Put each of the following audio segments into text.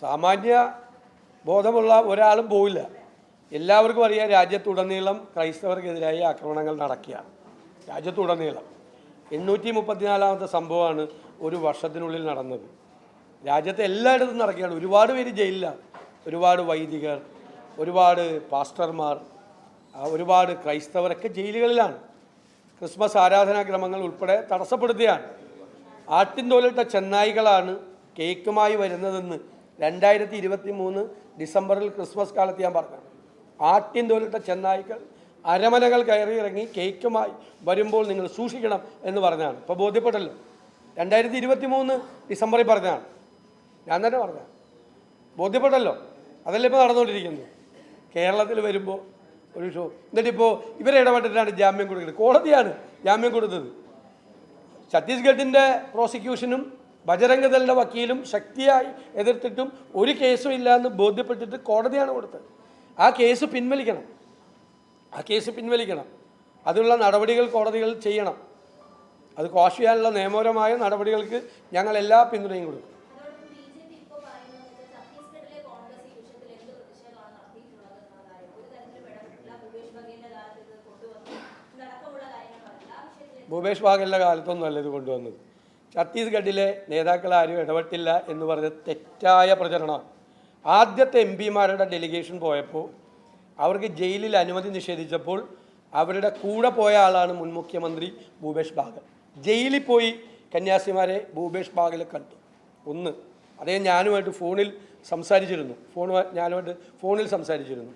സാമാന്യ ബോധമുള്ള ഒരാളും പോവില്ല. എല്ലാവർക്കും അറിയാം രാജ്യത്തുടനീളം ക്രൈസ്തവർക്കെതിരായ ആക്രമണങ്ങൾ നടക്കുകയാണ്. രാജ്യത്തുടനീളം. എണ്ണൂറ്റി മുപ്പത്തിനാലാമത്തെ സംഭവമാണ് ഒരു വർഷത്തിനുള്ളിൽ നടന്നത്. രാജ്യത്തെ എല്ലായിടത്തും നടക്കുകയാണ്. ഒരുപാട് പേര് ജയിലിലാണ്. ഒരുപാട് വൈദികർ ഒരുപാട് പാസ്റ്റർമാർ ഒരുപാട് ക്രൈസ്തവരൊക്കെ ജയിലുകളിലാണ്. ക്രിസ്മസ് ആരാധനാക്രമങ്ങൾ ഉൾപ്പെടെ തടസ്സപ്പെടുത്തുകയാണ് ആട്ടിൻതോലിട്ട ചെന്നായികളാണ് കേക്കുമായി വരുന്നതെന്ന് രണ്ടായിരത്തി ഇരുപത്തി മൂന്ന് ഡിസംബറിൽ ക്രിസ്മസ് കാലത്ത് ഞാൻ പറഞ്ഞു. ആട്ടിൻതോലിട്ട ചെന്നായ്ക്കൾ അരമനകൾ കയറി ഇറങ്ങി കേക്കുമായി വരുമ്പോൾ നിങ്ങൾ സൂക്ഷിക്കണം എന്ന് പറഞ്ഞാണ്. ഇപ്പോൾ ബോധ്യപ്പെട്ടല്ലോ. രണ്ടായിരത്തി ഇരുപത്തി മൂന്ന് ഡിസംബറിൽ പറഞ്ഞാണ്. ഞാൻ തന്നെ പറഞ്ഞ. ബോധ്യപ്പെട്ടല്ലോ? അതല്ലേ ഇപ്പോൾ നടന്നുകൊണ്ടിരിക്കുന്നത്? കേരളത്തിൽ വരുമ്പോൾ ഒരു ഷോ. എന്നിട്ട് എന്നിട്ടിപ്പോൾ ഇവരെ ഇടപെട്ടിട്ടാണ് ജാമ്യം കൊടുക്കുന്നത്. കോടതിയാണ് ജാമ്യം കൊടുത്തത്. ഛത്തീസ്ഗഡിന്റെ പ്രോസിക്യൂഷനും ബജരംഗദളിന്റെ വക്കീലും ശക്തിയായി എതിർത്തിട്ടും ഒരു കേസും ഇല്ല എന്ന് ബോധ്യപ്പെട്ടിട്ട് കോടതിയാണ് കൊടുത്തത്. ആ കേസ് പിൻവലിക്കണം. ആ കേസ് പിൻവലിക്കണം. അതിനുള്ള നടപടികൾ കോടതികൾ ചെയ്യണം. അത് ക്വാഷ് നിയമപരമായ നടപടികൾക്ക് ഞങ്ങൾ എല്ലാ പിന്തുണയും കൊടുക്കും. ഭൂപേഷ് ബാഗലിന്റെ കാലത്തൊന്നുമല്ല ഇത് കൊണ്ടുവന്നത്. ഛത്തീസ്ഗഡിലെ നേതാക്കൾ ആരും ഇടപെട്ടില്ല എന്ന് പറഞ്ഞ തെറ്റായ പ്രചരണം. ആദ്യത്തെ എം പിമാരുടെ ഡെലിഗേഷൻ പോയപ്പോൾ അവർക്ക് ജയിലിൽ അനുമതി നിഷേധിച്ചപ്പോൾ അവരുടെ കൂടെ പോയ ആളാണ് മുൻ മുഖ്യമന്ത്രി ഭൂപേഷ് ബാഗൽ. ജയിലിൽ പോയി കന്യാസിമാരെ ഭൂപേഷ് ബാഗൽ കണ്ടു. ഒന്ന് അദ്ദേഹം ഞാനുമായിട്ട് ഫോണിൽ സംസാരിച്ചിരുന്നു. ഫോണുമായി ഞാനുമായിട്ട് ഫോണിൽ സംസാരിച്ചിരുന്നു.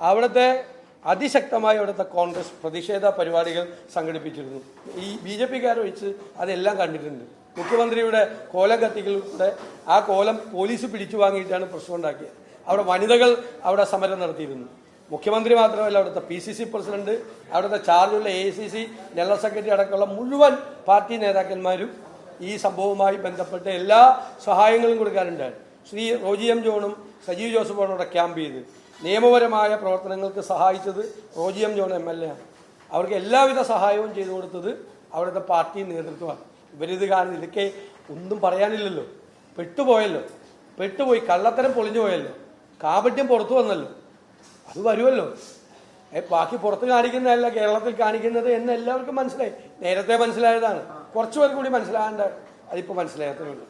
അവിടുത്തെ അതിശക്തമായി അവിടുത്തെ കോൺഗ്രസ് പ്രതിഷേധ പരിപാടികൾ സംഘടിപ്പിച്ചിരുന്നു. ഈ ബി ജെ അതെല്ലാം കണ്ടിട്ടുണ്ട്. മുഖ്യമന്ത്രിയുടെ കോലം കത്തികളിലൂടെ ആ കോലം പോലീസ് പിടിച്ചു വാങ്ങിയിട്ടാണ് പ്രശ്നം ഉണ്ടാക്കിയത്. അവിടെ വനിതകൾ അവിടെ സമരം നടത്തിയിരുന്നു. മുഖ്യമന്ത്രി മാത്രമല്ല അവിടുത്തെ പി സി സി പ്രസിഡന്റ് അവിടുത്തെ ചാർജുള്ള A C C general secretary അടക്കമുള്ള മുഴുവൻ പാർട്ടി നേതാക്കന്മാരും ഈ സംഭവവുമായി ബന്ധപ്പെട്ട് എല്ലാ സഹായങ്ങളും കൊടുക്കാനുണ്ടായി ശ്രീ റോജി എം ജോണും സജീവ് ജോസഫാണ് അവിടെ ക്യാമ്പ് ചെയ്ത് നിയമപരമായ പ്രവർത്തനങ്ങൾക്ക് സഹായിച്ചത് Roji M John M L A ആണ്. അവർക്ക് എല്ലാവിധ സഹായവും ചെയ്തു കൊടുത്തത് അവിടുത്തെ പാർട്ടി നേതൃത്വമാണ്. ഇവരിത് കാണുന്നത് ഇതൊക്കെ ഒന്നും പറയാനില്ലല്ലോ. പെട്ടുപോയല്ലോ. പെട്ടുപോയി കള്ളത്തരം പൊളിഞ്ഞു പോയല്ലോ. കാപട്യം പുറത്തു വന്നല്ലോ. അത് വരുമല്ലോ. ബാക്കി പുറത്ത് കാണിക്കുന്നതല്ല കേരളത്തിൽ കാണിക്കുന്നത് എന്ന് എല്ലാവർക്കും മനസ്സിലായി. നേരത്തെ മനസ്സിലായതാണ്. കുറച്ചു പേർക്ക് കൂടി മനസ്സിലാകേണ്ട അതിപ്പോൾ മനസ്സിലാകത്തേ ഉള്ളൂ